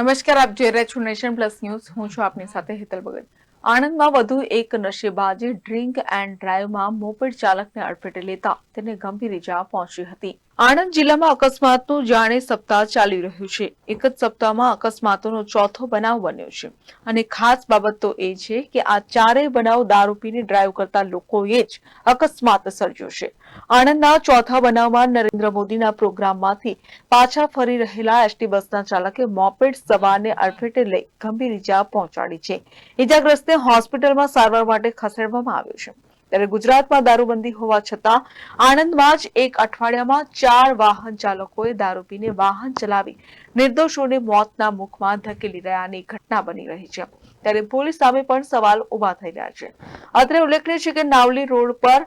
નમસ્કાર, આપ જોઈ રહ્યા છો નેશન પ્લસ ન્યૂઝ. હું છું આપની સાથે હેતલ ભગત. આણંદમાં વધુ એક નશેબાજે ડ્રિંક એન્ડ ડ્રાઈવમાં મોપેડ ચાલકને અડફેટે લેતા તેને ગંભીર ઇજા પહોંચી હતી. આણંદ જિલ્લામાં અકસ્માતનું જાણે સપ્તાહ ચાલી રહ્યું છે. એક જ સપ્તાહમાં અકસ્માતોનો ચોથો બનાવ બન્યો છે. અને ખાસ બાબત તો એ છે કે આ ચારેય બનાવ દારૂ પીને ડ્રાઈવ કરતા લોકોએ જ અકસ્માત સર્જ્યો છે. આણંદના ચોથા બનાવમાં નરેન્દ્ર મોદીના પ્રોગ્રામમાંથી પાછા ફરી રહેલા એસટી બસના ચાલકે મોપેડ સવારને અડફેટે લઈ ગંભીર ઇજા પહોંચાડી છે. ઇજાગ્રસ્તને હોસ્પિટલમાં સારવાર માટે ખસેડવામાં આવ્યો છે. ત્યારે ગુજરાતમાં દારૂબંધી હોવા છતાં આણંદમાં જ એક અઠવાડિયામાં ચાર વાહન ચાલકોએ દારૂ પીને વાહન ચલાવી નિર્દોષોને મોતના મુખમાં ધકેલી રહ્યાની ઘટના બની રહી છે. ત્યારે પોલીસ સામે પણ સવાલ ઊભા થઈ રહ્યા છે. અત્રે ઉલ્લેખનીય છે કે નાવલી રોડ પર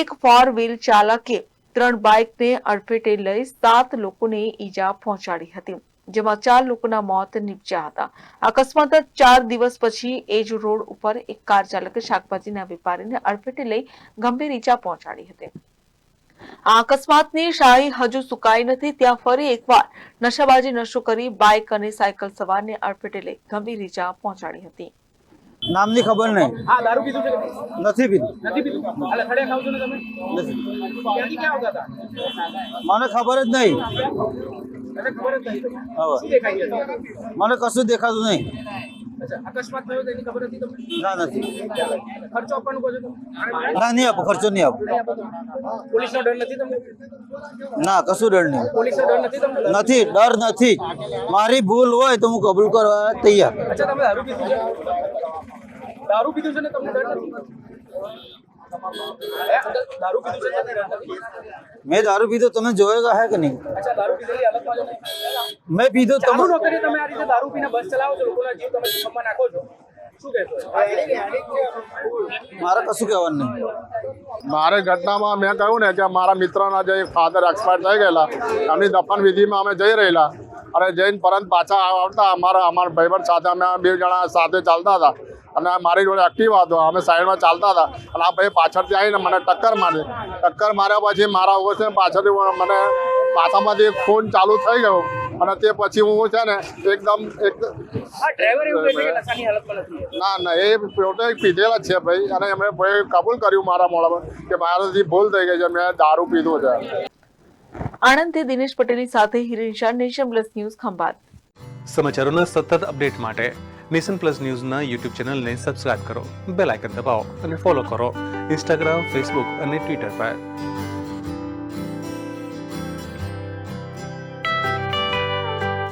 એક ફોર વ્હીલ ચાલકે ત્રણ બાઇકને અડફેટે લઈ સાત લોકોને ઈજા પહોંચાડી હતી. જેમાં ચાર લોકોના મોત નીપજ્યા હતા. અકસ્માત ચાર દિવસ પછી એ જ રોડ ઉપર એક કાર ચાલકે શાકભાજીના વેપારીને અડફેટે લઈ ગંભીર ઈજા પહોંચાડી હતી. આ અકસ્માતની શાહી હજુ સુકાઈ નથી. ત્યાં ફરી એકવાર નશાબાજી નશો કરી બાઇક અને સાયકલ સવારને અડફેટે લઈ ગંભીર ઈજા પહોંચાડી હતી. નામની ખબર નહીં. હા દારૂ પીધું છે નથી પીધું. નથી પીધું? એટલે ખડે ખાવ છો ને તમે? નથી. ક્યાંથી ક્યાં આવતા હતા? મને ખબર જ નહીં. મને કશું દેખાતું નહીં. અકસ્માત થયો તો ખબર હતી તમને? ના નથી. ખર્ચો આપવાનું કહો છો ના નહીં આપો ખર્ચો નહીં આપો. પોલીસનો ડર નથી તમને? ના કશું ડર નહીં. પોલીસનો ડર નથી તમને? નથી ડર નથી. મારી ભૂલ હોય તો હું કબૂલ કરવા તૈયાર. અચ્છા તમે દારૂ પીધું છે? દારૂ પીધું છે ને તમને ડર નથી? મેં દારૂ પીધો તમે જોયેલા હે કે નહીં? મેં પીધો તમે નોકરી તમે આ રીતે દારૂ પીને બસ ચલાવો છો લોકોના જીવ તમે જોખમમાં નાખો છો. મારે કશું કહેવાનું નહીં. મારે ઘટનામાં મેં કહ્યું ને કે મારા મિત્રના જે ફાધર એક્સપાયર થઈ ગયેલા એમની દફન વિધિમાં અમે જઈ રહેલા. અને જઈને પરત પાછા આવતા અમારા અમારા ભાઈબંધ સાથે અમે બે જણા સાથે ચાલતા હતા. અને મારી જોડે એક્ટિવ હતો. અમે સાઈડમાં ચાલતા હતા. અને આ ભાઈ પાછળથી આવીને મને ટક્કર મારી. ટક્કર માર્યા પછી મારા ઉપર છે પાછળથી મને પાછામાંથી ફોન ચાલુ થઈ ગયો. અને તે પછી હું છે ને એકદમ એક ના ના એ પોતે પીધેલા છે ભાઈ. અને એમણે ભાઈ કબૂલ કર્યું મારા મોડામાં કે મારાથી ભૂલ થઈ ગઈ છે. મેં દારૂ પીધું છે. આણંદથી દિનેશ પટેલની સાથે Hiren nation plus news Khambhat. સમાચારોના સતત અપડેટ માટે નેશન પ્લસ ન્યૂઝના યુટ્યુબ ચેનલને સબસ્ક્રાઇબ કરો, બેલ આઇકન દબાવો અને ફોલો કરો ઇન્સ્ટાગ્રામ, ફેસબુક અને ટ્વિટર પર.